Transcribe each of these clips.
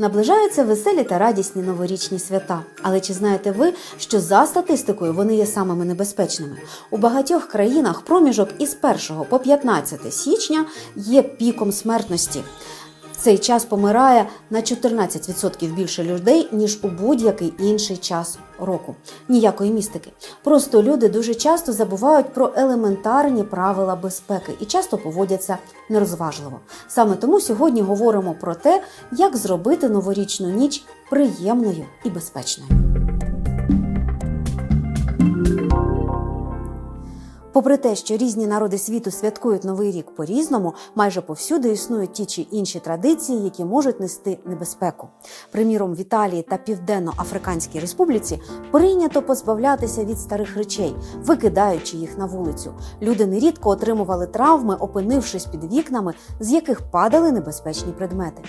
Наближаються веселі та радісні новорічні свята. Але чи знаєте ви, що за статистикою вони є самими небезпечними? У багатьох країнах проміжок із 1 по 15 січня є піком смертності. Цей час помирає на 14% більше людей, ніж у будь-який інший час року. Ніякої містики. Просто люди дуже часто забувають про елементарні правила безпеки і часто поводяться нерозважливо. Саме тому сьогодні говоримо про те, як зробити новорічну ніч приємною і безпечною. Попри те, що різні народи світу святкують новий рік по-різному, майже повсюди існують ті чи інші традиції, які можуть нести небезпеку. Приміром, в Італії та Південно-Африканській Республіці прийнято позбавлятися від старих речей, викидаючи їх на вулицю. Люди нерідко отримували травми, опинившись під вікнами, з яких падали небезпечні предмети.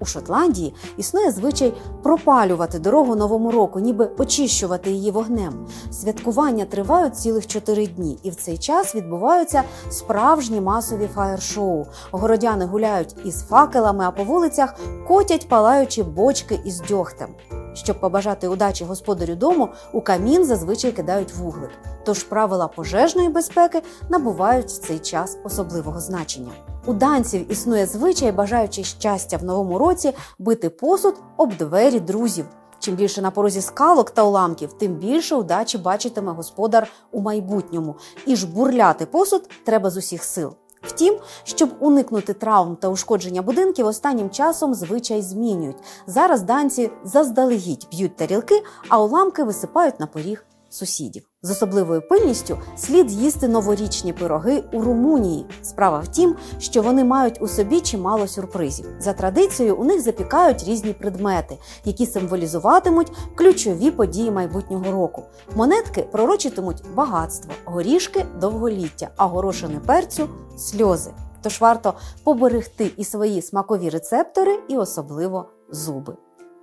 У Шотландії існує звичай пропалювати дорогу новому року, ніби очищувати її вогнем. Святкування тривають цілих чотири дні, і в цей час відбуваються справжні масові фаєр-шоу. Городяни гуляють із факелами, а по вулицях котять палаючі бочки із дьогтем. Щоб побажати удачі господарю дому, у камін зазвичай кидають вуглик. Тож правила пожежної безпеки набувають в цей час особливого значення. У данців існує звичай, бажаючи щастя в новому році, бити посуд об двері друзів. Чим більше на порозі скалок та уламків, тим більше удачі бачитиме господар у майбутньому. І жбурляти посуд треба з усіх сил. Втім, щоб уникнути травм та ушкодження будинків, останнім часом звичай змінюють. Зараз данці заздалегідь б'ють тарілки, а уламки висипають на поріг сусідів. З особливою пильністю слід їсти новорічні пироги у Румунії. Справа в тім, що вони мають у собі чимало сюрпризів. За традицією, у них запікають різні предмети, які символізуватимуть ключові події майбутнього року. Монетки пророчитимуть багатство, горішки довголіття, а горошини перцю сльози. Тож варто поберегти і свої смакові рецептори, і особливо зуби.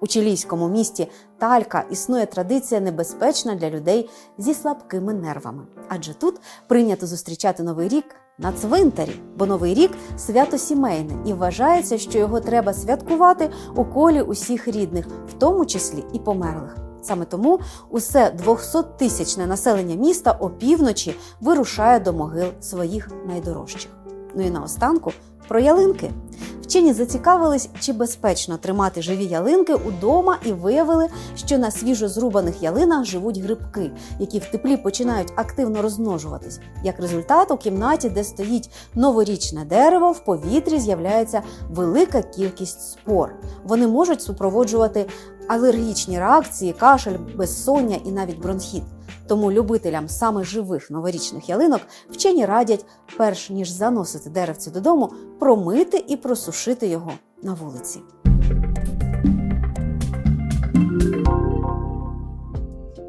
У чилійському місті Талька існує традиція небезпечна для людей зі слабкими нервами, адже тут прийнято зустрічати новий рік на цвинтарі, бо новий рік свято сімейне і вважається, що його треба святкувати у колі усіх рідних, в тому числі і померлих. Саме тому усе 200-тисячне населення міста опівночі вирушає до могил своїх найдорожчих. Ну і наостанку про ялинки. Вчені зацікавились, чи безпечно тримати живі ялинки удома і виявили, що на свіжо зрубаних ялинах живуть грибки, які в теплі починають активно розмножуватись. Як результат, у кімнаті, де стоїть новорічне дерево, в повітрі з'являється велика кількість спор. Вони можуть супроводжувати алергічні реакції, кашель, безсоння і навіть бронхіт. Тому любителям саме живих новорічних ялинок вчені радять, перш ніж заносити деревце додому, промити і просушити його на вулиці.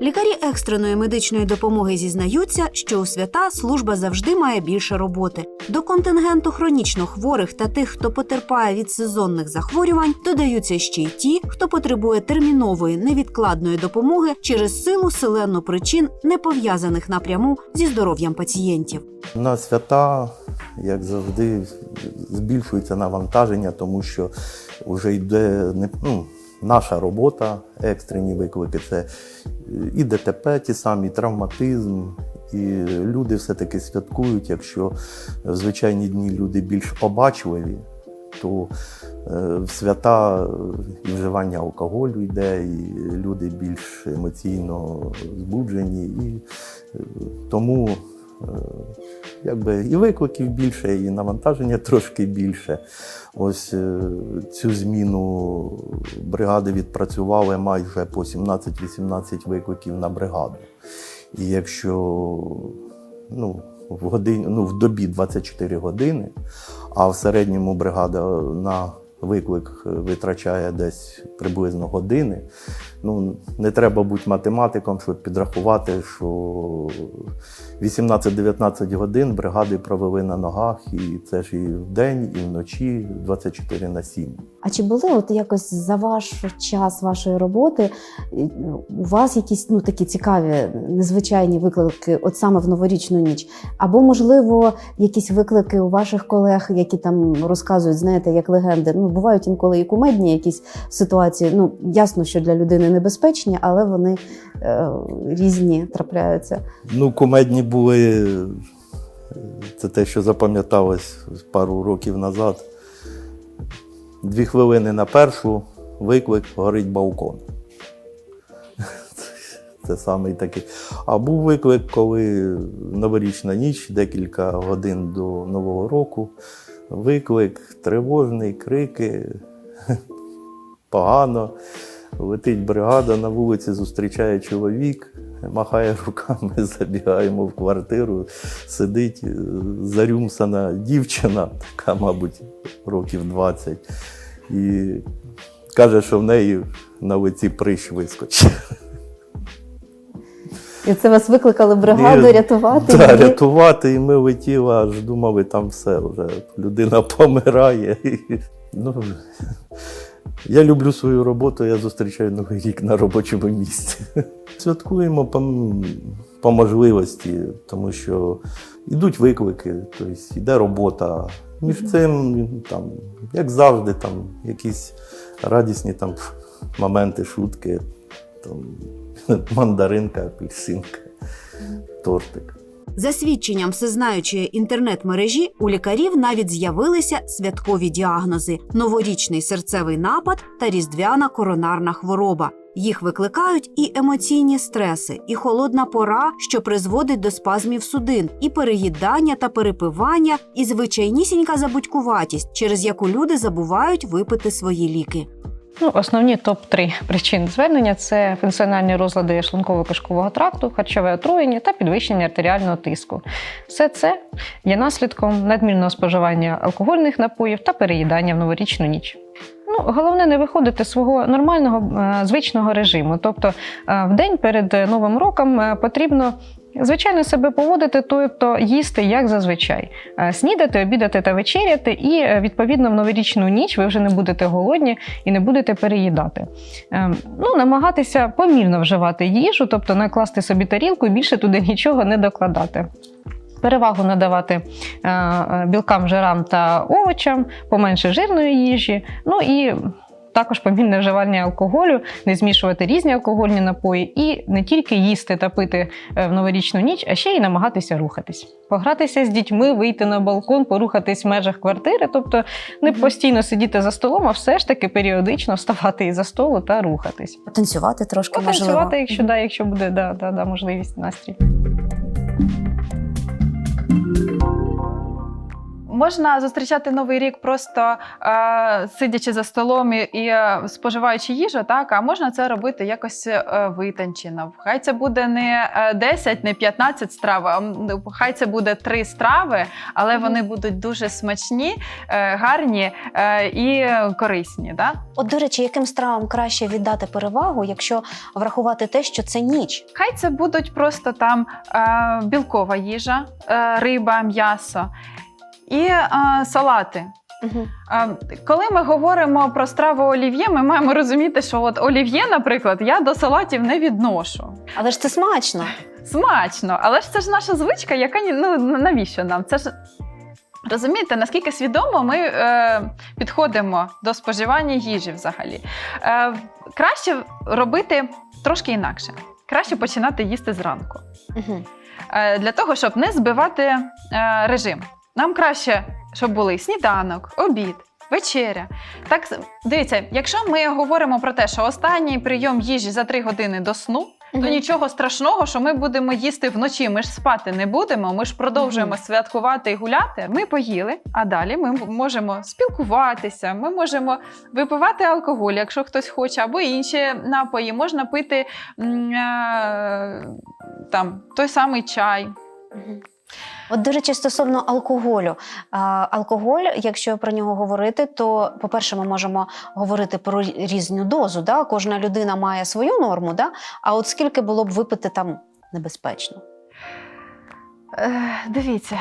Лікарі екстреної медичної допомоги зізнаються, що у свята служба завжди має більше роботи. До контингенту хронічно хворих та тих, хто потерпає від сезонних захворювань, додаються ще й ті, хто потребує термінової невідкладної допомоги через силу селену причин, не пов'язаних напряму зі здоров'ям пацієнтів. На свята, як завжди, збільшується навантаження, тому що вже йде не, ну, наша робота, екстрені виклики. Це і ДТП, ті самі, травматизм. І люди все-таки святкують, якщо в звичайні дні люди більш обачливі, то е, в свята і вживання алкоголю йде, і люди більш емоційно збуджені. І е, тому е, якби і викликів більше, і навантаження трошки більше. Ось е, цю зміну бригади відпрацювали майже по 17-18 викликів на бригаду. І якщо ну, в, годині, ну, в добі 24 години, а в середньому бригада на виклик витрачає десь приблизно години. Ну, не треба бути математиком, щоб підрахувати, що 18-19 годин бригади провели на ногах, і це ж і вдень, і вночі 24 на 7. А чи були от якось за ваш час вашої роботи е, у вас якісь ну такі цікаві, незвичайні виклики, от саме в новорічну ніч? Або, можливо, якісь виклики у ваших колег, які там розказують, знаєте, як легенди. Ну, бувають інколи і кумедні якісь ситуації. Ну, ясно, що для людини небезпечні, але вони е, різні трапляються. Ну, кумедні були. е, Це те, що запам'яталось пару років назад. Дві хвилини на першу, виклик, горить балкон. Це самий такий. А був виклик, коли новорічна ніч, декілька годин до Нового року. Виклик, тривожний, крики, погано. Летить бригада на вулиці, зустрічає чоловік, махає руками, забігаємо в квартиру, сидить е, зарюмсана дівчина, така, мабуть, років 20, і каже, що в неї на лиці прищ вискочив. І це вас викликали бригаду І- рятувати. Да, її? рятувати, і ми летіли, аж думали, там все вже людина помирає. Ну, я люблю свою роботу, я зустрічаю новий рік на робочому місці. Святкуємо по, по можливості, тому що йдуть виклики, тобто йде робота. Між цим, там, як завжди, там якісь радісні там, моменти, шутки, там, мандаринка, апельсинка, тортик. За свідченням всезнаючої інтернет-мережі у лікарів навіть з'явилися святкові діагнози: новорічний серцевий напад та різдвяна коронарна хвороба. Їх викликають і емоційні стреси, і холодна пора, що призводить до спазмів судин, і переїдання та перепивання, і звичайнісінька забудькуватість, через яку люди забувають випити свої ліки. Ну, основні топ-3 причин звернення це функціональні розлади шлунково-кишкового тракту, харчове отруєння та підвищення артеріального тиску. Все це є наслідком надмірного споживання алкогольних напоїв та переїдання в новорічну ніч. Ну, головне не виходити з свого нормального е, звичного режиму. Тобто, е, в день перед е, Новим роком потрібно звичайно себе поводити, тобто їсти як зазвичай. Е, Снідати, обідати та вечеряти, і е, відповідно в новорічну ніч ви вже не будете голодні і не будете переїдати. Е, Ну, намагатися помірно вживати їжу, тобто накласти собі тарілку і більше туди нічого не докладати. Перевагу надавати білкам, жирам та овочам, поменше жирної їжі. Ну і також помірне вживання алкоголю, не змішувати різні алкогольні напої, і не тільки їсти та пити е, в новорічну ніч, а ще й намагатися рухатись. Погратися з дітьми, вийти на балкон, порухатись в межах квартири, тобто не постійно сидіти за столом, а все ж таки періодично вставати із за столу та рухатись. Танцювати трошки можливо. якщо да, якщо буде да, да, да, можливість настрій. Можна зустрічати новий рік просто е, сидячи за столом і, і е, споживаючи їжу, так а можна це робити якось е, витончено. Хай це буде не е, 10, не 15 страв, а хай це буде 3 страви, але вони будуть дуже смачні, е, гарні е, і корисні. Да? От, до речі, яким стравам краще віддати перевагу, якщо врахувати те, що це ніч? Хай це будуть просто там е, білкова їжа, е, риба, м'ясо і е, салати. Угу. А, Коли ми говоримо про страву олів'є, ми маємо розуміти, що от олів'є, наприклад, я до салатів не відношу. Але ж це смачно. Смачно, але ж це ж наша звичка, яка ну навіщо нам? Це ж розумієте, наскільки свідомо ми е, підходимо до споживання їжі взагалі. Е, краще робити трошки інакше. Краще починати їсти зранку. Угу. Е, для того, щоб не збивати е, режим. Нам краще, щоб були сніданок, обід, вечеря. Так, дивіться, якщо ми говоримо про те, що останній прийом їжі за 3 години до сну, то нічого страшного, що ми будемо їсти вночі. Ми ж спати не будемо. Ми ж продовжуємо святкувати і гуляти. Ми поїли, а далі ми можемо спілкуватися. Ми можемо випивати алкоголь, якщо хтось хоче, або інші напої. Можна пити е, там той самий чай. Мгм. От, до речі, стосовно алкоголю. Алкоголь, якщо про нього говорити, то, по-перше, ми можемо говорити про рі- різну дозу. Да? Кожна людина має свою норму, да? а от скільки було б випити там небезпечно? Е, Дивіться,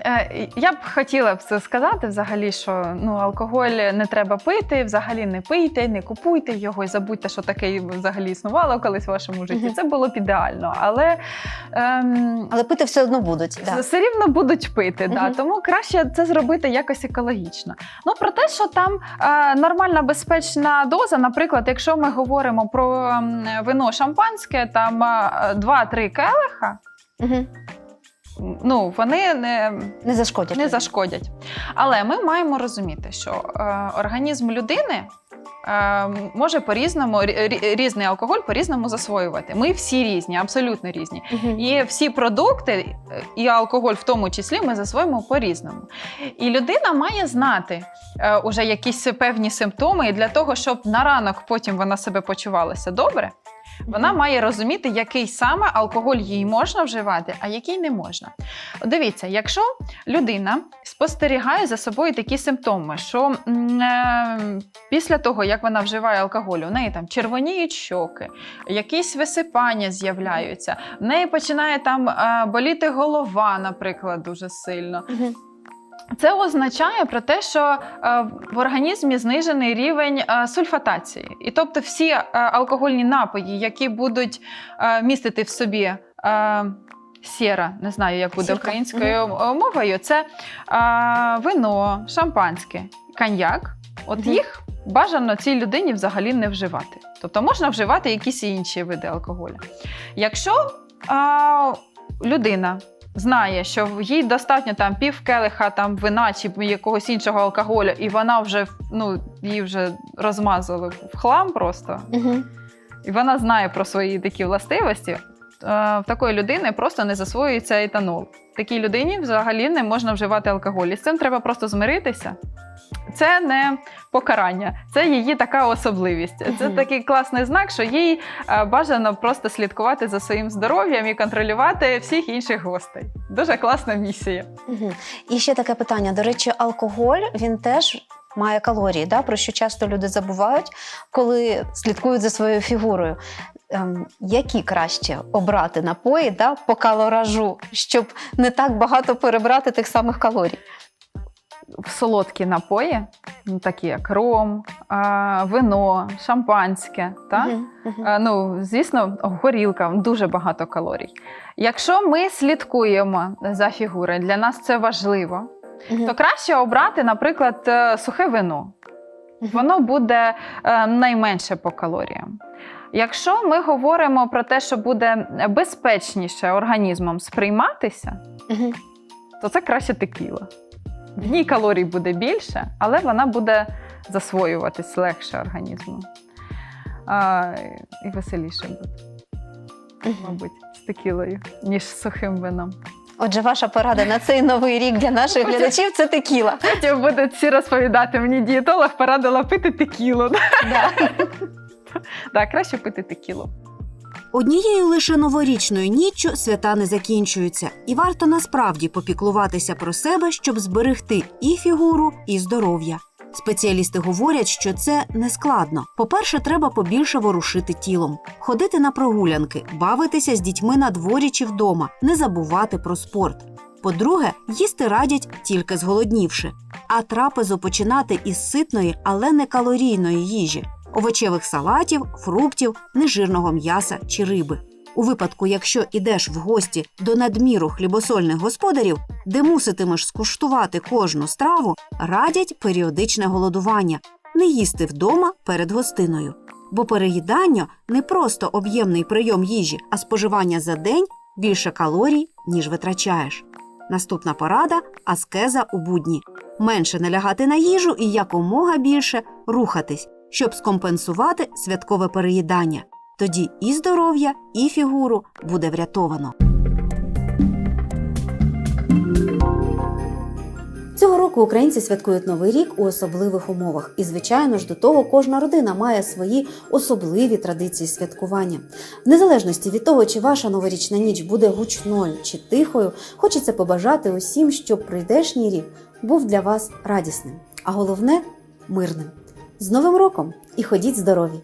е, я б хотіла б це сказати взагалі, що ну, алкоголь не треба пити, взагалі не пийте, не купуйте його і забудьте, що таке взагалі існувало колись в вашому житті. Це було б ідеально. Але ем, Але пити все одно будуть. Да. все рівно будуть пити, да, тому краще це зробити якось екологічно. Ну про те, що там е, нормальна безпечна доза, наприклад, якщо ми говоримо про вино шампанське, там е, 2-3 келиха, Угу. Ну вони не, Не зашкодять. не зашкодять. Але ми маємо розуміти, що е, організм людини. е, Може по-різному рі- рі- різний алкоголь по-різному засвоювати. Ми всі різні, абсолютно різні. Мгм. І всі продукти, е, і алкоголь в тому числі, ми засвоїмо по-різному. І людина має знати е, уже якісь певні симптоми, і для того, щоб на ранок потім вона себе почувалася добре, вона має розуміти, який саме алкоголь їй можна вживати, а який не можна. Дивіться, якщо людина спостерігає за собою такі симптоми, що е, після того, як вона вживає алкоголь, у неї там червоніють щоки, якісь висипання з'являються, в неї починає там е, боліти голова, наприклад, дуже сильно. Це означає про те, що е, в організмі знижений рівень е, сульфатації. І тобто всі е, алкогольні напої, які будуть містити в собі сіра, не знаю, як буде українською мовою, це вино, шампанське, коньяк. От їх бажано цій людині взагалі не вживати. Тобто можна вживати якісь інші види алкоголю. Якщо людина знає, що їй достатньо там пів келиха там вина чи якогось іншого алкоголю, і вона вже ну її вже розмазали в хлам просто, Угу. і вона знає про свої такі властивості. Е, В такої людини просто не засвоюється етанол. Такій людині взагалі не можна вживати алкоголь. І з цим треба просто змиритися. Це не покарання, це її така особливість. Це такий класний знак, що їй е, бажано просто слідкувати за своїм здоров'ям і контролювати всіх інших гостей. Дуже класна місія. І ще таке питання. До речі, алкоголь він теж має калорії, да? про що часто люди забувають, коли слідкують за своєю фігурою. Ем, які краще обрати напої да, по калоражу, щоб не так багато перебрати тих самих калорій? Солодкі напої, такі як ром, вино, шампанське. Та? Е, Ну, звісно, горілка дуже багато калорій. Якщо ми слідкуємо за фігурою, для нас це важливо. То краще обрати, наприклад, е, сухе вино. Воно буде е, найменше по калоріям. Якщо ми говоримо про те, що буде безпечніше організмом сприйматися, то це краще текіла. В ній калорій буде більше, але вона буде засвоюватись легше організмом. А, і веселіше буде, мабуть, з текілою, ніж з сухим вином. Отже, ваша порада на цей новий рік для наших глядачів це текіла. Потім будуть всі розповідати, мені дієтолог порадила пити текілу. Да. Так, краще пити текілу. Однією лише новорічною ніччю свята не закінчуються, і варто насправді попіклуватися про себе, щоб зберегти і фігуру, і здоров'я. Спеціалісти говорять, що це не складно. По-перше, треба побільше ворушити тілом, ходити на прогулянки, бавитися з дітьми на дворі чи вдома, не забувати про спорт. По-друге, їсти радять тільки зголоднівши, а трапезу починати із ситної, але не калорійної їжі овочевих салатів, фруктів, нежирного м'яса чи риби. У випадку, якщо ідеш в гості до надміру хлібосольних господарів, де муситимеш скуштувати кожну страву, радять періодичне голодування, не їсти вдома перед гостиною. Бо переїдання не просто об'ємний прийом їжі, а споживання за день більше калорій, ніж витрачаєш. Наступна порада аскеза у будні. Менше налягати на їжу і якомога більше рухатись, щоб скомпенсувати святкове переїдання. Тоді і здоров'я, і фігуру буде врятовано. Цього року українці святкують новий рік у особливих умовах, і звичайно ж до того кожна родина має свої особливі традиції святкування. В незалежності від того, чи ваша новорічна ніч буде гучною чи тихою, хочеться побажати усім, щоб прийдешній рік був для вас радісним, а головне мирним. З Новим роком і ходіть здорові!